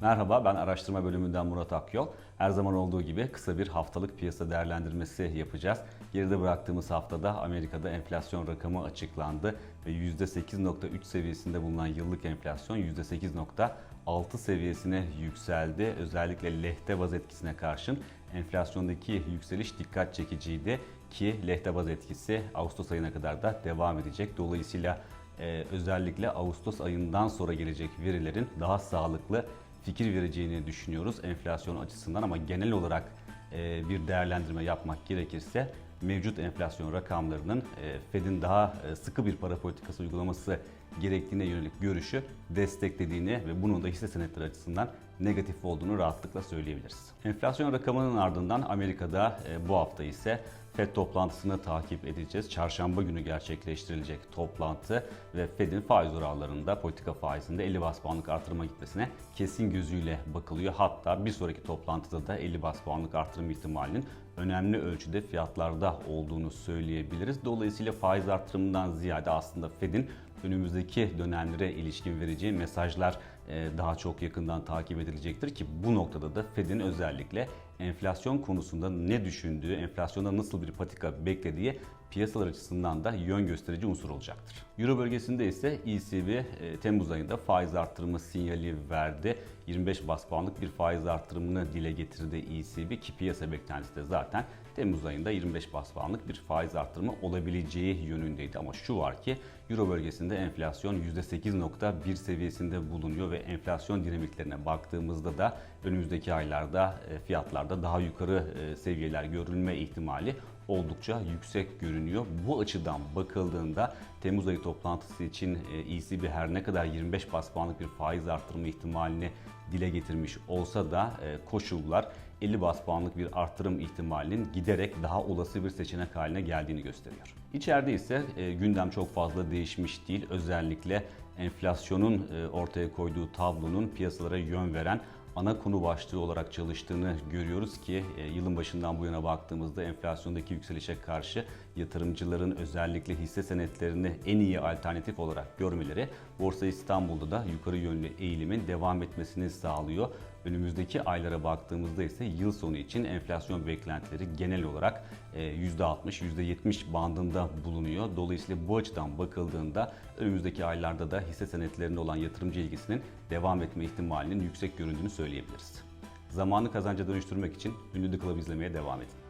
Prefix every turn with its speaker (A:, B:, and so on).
A: Merhaba, ben araştırma bölümünden Murat Akyol. Her zaman olduğu gibi kısa bir haftalık piyasa değerlendirmesi yapacağız. Geride bıraktığımız haftada Amerika'da enflasyon rakamı açıklandı ve %8.3 seviyesinde bulunan yıllık enflasyon %8.6 seviyesine yükseldi. Özellikle lehte baz etkisine karşın enflasyondaki yükseliş dikkat çekiciydi ki lehte baz etkisi Ağustos ayına kadar da devam edecek. Dolayısıyla e, özellikle Ağustos ayından sonra gelecek verilerin daha sağlıklı fikir vereceğini düşünüyoruz enflasyon açısından ama genel olarak e, bir değerlendirme yapmak gerekirse mevcut enflasyon rakamlarının e, Fed'in daha e, sıkı bir para politikası uygulaması gerektiğine yönelik görüşü desteklediğini ve bunun da hisse senetleri açısından negatif olduğunu rahatlıkla söyleyebiliriz. Enflasyon rakamının ardından Amerika'da e, bu hafta ise FED toplantısını takip edeceğiz. Çarşamba günü gerçekleştirilecek toplantı ve Fed'in faiz oranlarında politika faizinde 50 bas puanlık artırıma gitmesine kesin gözüyle bakılıyor. Hatta bir sonraki toplantıda da 50 bas puanlık artırım ihtimalinin önemli ölçüde fiyatlarda olduğunu söyleyebiliriz. Dolayısıyla faiz artırımından ziyade aslında Fed'in önümüzdeki dönemlere ilişkin vereceği mesajlar e, daha çok yakından takip edilecektir ki bu noktada da Fed'in özellikle enflasyon konusunda ne düşündüğü, enflasyonda nasıl bir patika beklediği piyasalar açısından da yön gösterici unsur olacaktır. Euro bölgesinde ise ECB e, Temmuz ayında faiz artırımı sinyali verdi. 25 bas puanlık bir faiz artırımını dile getirdi ECB ki piyasa beklentisi de zaten Temmuz ayında 25 bas puanlık bir faiz artırımı olabileceği yönündeydi. Ama şu var ki Euro bölgesinde enflasyon %8.1 seviyesinde bulunuyor ve enflasyon dinamiklerine baktığımızda da önümüzdeki aylarda e, fiyatlarda daha yukarı e, seviyeler görülme ihtimali oldukça yüksek görünüyor. Bu açıdan bakıldığında Temmuz ayı toplantısı için ECB her ne kadar 25 bas puanlık bir faiz artırma ihtimalini dile getirmiş olsa da e, koşullar 50 bas puanlık bir artırım ihtimalinin giderek daha olası bir seçenek haline geldiğini gösteriyor. İçeride ise e, gündem çok fazla değişmiş değil. Özellikle enflasyonun e, ortaya koyduğu tablonun piyasalara yön veren ana konu başlığı olarak çalıştığını görüyoruz ki e, yılın başından bu yana baktığımızda enflasyondaki yükselişe karşı yatırımcıların özellikle hisse senetlerini en iyi alternatif olarak görmeleri Borsa İstanbul'da da yukarı yönlü eğilimin devam etmesini sağlıyor. Önümüzdeki aylara baktığımızda ise yıl sonu için enflasyon beklentileri genel olarak %60, %70 bandında bulunuyor. Dolayısıyla bu açıdan bakıldığında önümüzdeki aylarda da hisse senetlerinde olan yatırımcı ilgisinin devam etme ihtimalinin yüksek göründüğünü söyleyebiliriz. Zamanı kazanca dönüştürmek için ünlü The Club izlemeye devam edin.